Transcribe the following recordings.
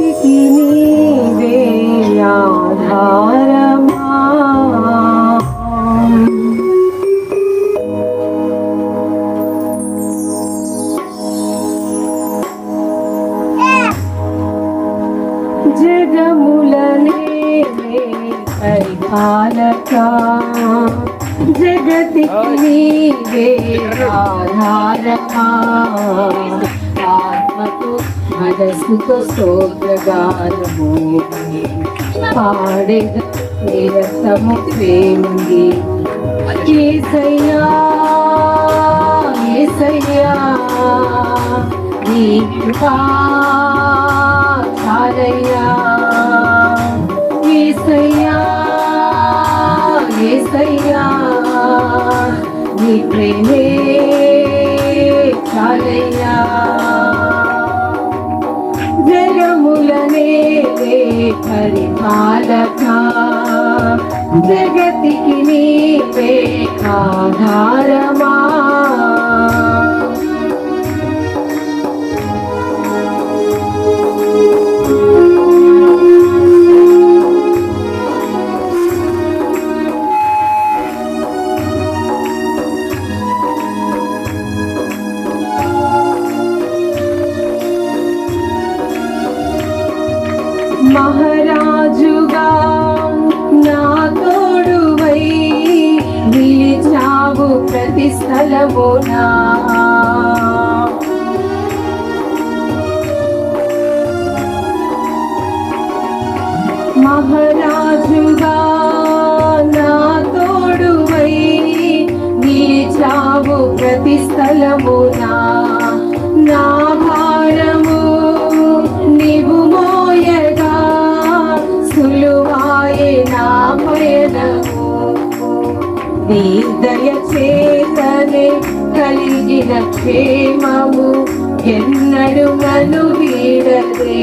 జగతికి నీవే ఆధారమా. జగములనే పరిపాలక. జగతికి నీవే ఆధారమా ఆత్మకు మనసుతో స్తోత్రగానము పాడేద నిరసము ప్రేమింది. ఏసయ్యా ఏసయ్యా నీ కృపా చాలయ్యా. ప్రేమే చాలయ్యా జగములనే పరిపాలక జగతికి నీవే ఆధారమా? మహారాజుగా నా తోడువై నిలిచావు ప్రతి స్థలమునా మహారాజుగా నా తోడువై నిలిచావు ప్రతి స్థలము నీ దయ చేతనే కలిగిన క్షేమము ఎన్నడు నను వీడదే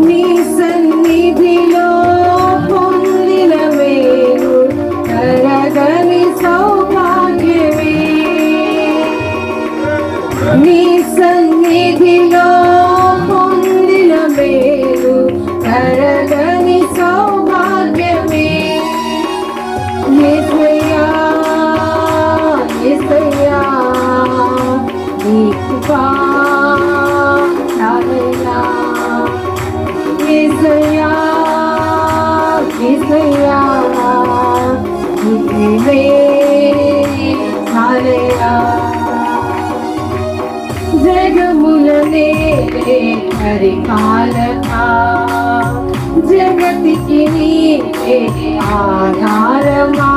నీ సన్నిధిలో పొందిన మేలు కరగని సౌభాగ్యమే. నీ సన్నిధిలో జగములనే పరిపాలక జగతికి నీవే ఆధారమా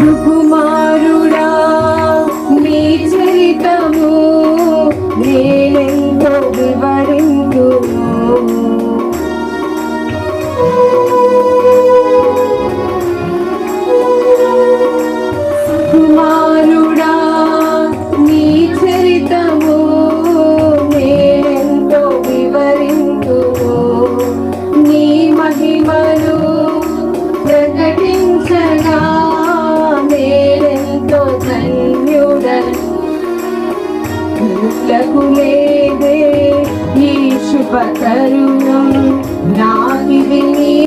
సుకుమారుడా మీ చరితము లకు మేదే ఈ శుభ తరుణం. నాకిది విని